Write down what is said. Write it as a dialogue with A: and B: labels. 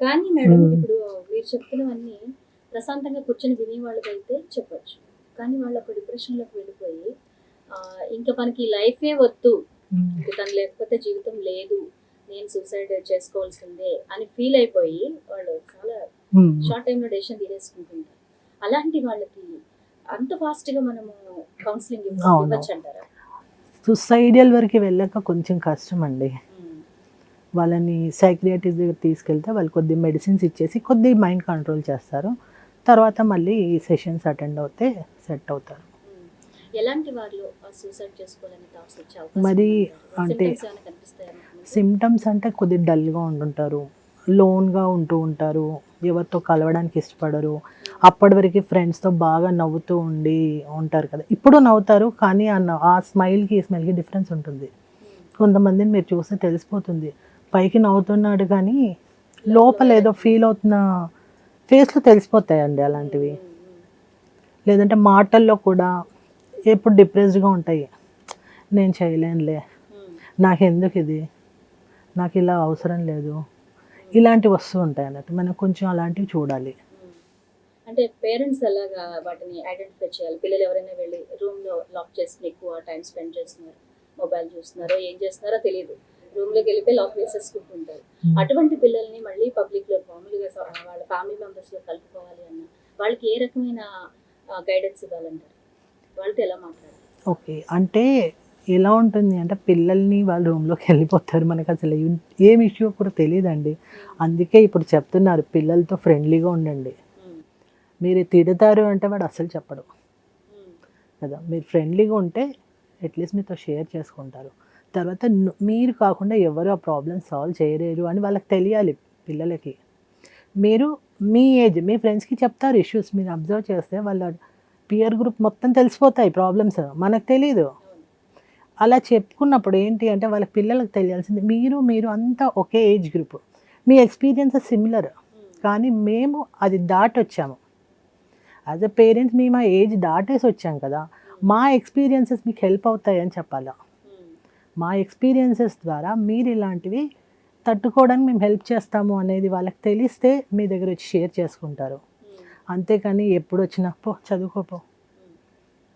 A: కానీ మేడం. ఇప్పుడు మీరు చెప్తున్నవన్నీ ప్రశాంతంగా కూర్చొని వినేవాళ్ళకైతే చెప్పొచ్చు. కానీ వాళ్ళు ఒక డిప్రెషన్లోకి వెళ్ళిపోయి ఇంకా మనకి లైఫే వద్దు. తను లేకపోతే జీవితం లేదు. నేను సూసైడ్ చేసుకోవాల్సిందే అని ఫీల్ అయిపోయి వాళ్ళు చాలా. షార్ట్ టైంలో డెసిషన్ తీసేసుకుంటుంటారు. అలాంటి వాళ్ళకి అంత ఫాస్ట్గా మనము కౌన్సిలింగ్. ఇవ్వచ్చు అంటారా
B: సుసైడియల్ వరకు వెళ్ళాక కొంచెం కష్టం అండి వాళ్ళని సైక్రియాటిస్ట్ దగ్గర తీసుకెళ్తే వాళ్ళు కొద్ది మెడిసిన్స్ ఇచ్చేసి కొద్ది మైండ్ కంట్రోల్ చేస్తారు. తర్వాత మళ్ళీ ఈ సెషన్స్ అటెండ్ అవుతే సెట్ అవుతారు.
A: ఎలాంటి సూసైడ్
B: మరి? అంటే-? సిమ్టమ్స్ అంటే కొద్ది డల్గా ఉంటుంటారు లోన్గా ఉంటూ ఉంటారు. ఎవరితో కలవడానికి ఇష్టపడరు. అప్పటి వరకు ఫ్రెండ్స్తో బాగా నవ్వుతూ ఉండి ఉంటారు కదా. ఇప్పుడు నవ్వుతారు కానీ ఆ స్మైల్కి ఈ స్మైల్కి డిఫరెన్స్ ఉంటుంది. కొంతమందిని మీరు చూస్తే తెలిసిపోతుంది. పైకి నవ్వుతున్నాడు కానీ లోపల ఏదో ఫీల్ అవుతున్న ఫేస్లో తెలిసిపోతాయండి అలాంటివి. లేదంటే మాటల్లో కూడా ఎప్పుడు డిప్రెస్డ్గా ఉంటాయి. నేను చేయలేనులే.
A: నాకెందుకు
B: నాకు ఎందుకు ఇది? నాకు ఇలా అవసరం లేదు. ఇలాంటివి వస్తూ ఉంటాయి అన్నట్టు. మనం కొంచెం అలాంటివి చూడాలి.
A: అంటే పేరెంట్స్ ఎలాగా వాటిని ఐడెంటిఫై చేయాలి? పిల్లలు ఎవరైనా వెళ్ళి రూమ్లో లాక్ చేసుకుని ఎక్కువ టైం స్పెండ్ చేస్తున్నారు మొబైల్ చూస్తున్నారో ఏం చేస్తున్నారో తెలియదు. రూమ్లోకి వెళ్ళిపోయి లాక్ వేసేసుకుంటుంటారు. అటువంటి పిల్లల్ని మళ్ళీ పబ్లిక్లో మామూలుగా వాళ్ళ ఫ్యామిలీ మెంబర్స్లో కలుపుకోవాలి అన్న వాళ్ళకి ఏ రకమైన గైడెన్స్ ఇవ్వాలంటారు? వాళ్ళతో ఎలా మాట్లాడాలి?
B: ఓకే. అంటే ఎలా ఉంటుంది అంటే పిల్లల్ని వాళ్ళ రూమ్లోకి వెళ్ళిపోతారు మనకు అసలు ఏం- ఇష్యూ కూడా తెలియదండి. అందుకే ఇప్పుడు చెప్తున్నారు పిల్లలతో ఫ్రెండ్లీగా ఉండండి.
A: మ్మ్.
B: మీరు తిడతారు అంటే వాడు అసలు చెప్పడు. కదా మీరు ఫ్రెండ్లీగా ఉంటే అట్లీస్ట్ మీతో షేర్ చేసుకుంటారు. తర్వాత మీరు కాకుండా ఎవరు ఆ ప్రాబ్లమ్ సాల్వ్ చేయలేరు అని వాళ్ళకి తెలియాలి పిల్లలకి. మీరు మీ ఏజ్ మీ ఫ్రెండ్స్కి చెప్తారు ఇష్యూస్ మీరు అబ్జర్వ్ చేస్తే వాళ్ళ పియర్ గ్రూప్ మొత్తం తెలిసిపోతాయి ప్రాబ్లమ్స్ మనకు తెలియదు అలా చెప్పుకున్నప్పుడు ఏంటి అంటే వాళ్ళ పిల్లలకు తెలియాల్సింది మీరు మీరు అంతా ఒకే ఏజ్ గ్రూప్ మీ ఎక్స్పీరియన్సెస్ సిమిలర్ కానీ మేము అది దాటొచ్చాము. యాజ్ అ పేరెంట్స్ మేము ఆ ఏజ్ దాటేసి వచ్చాం కదా. మా ఎక్స్పీరియన్సెస్ మీకు హెల్ప్ అవుతాయని చెప్పాలా? మా ఎక్స్పీరియన్సెస్ ద్వారా మీరు ఇలాంటివి తట్టుకోవడానికి మేము హెల్ప్ చేస్తాము అనేది వాళ్ళకి తెలిస్తే మీ దగ్గర వచ్చి షేర్ చేసుకుంటారు. అంతేకాని ఎప్పుడు వచ్చినా పో చదువుకోపో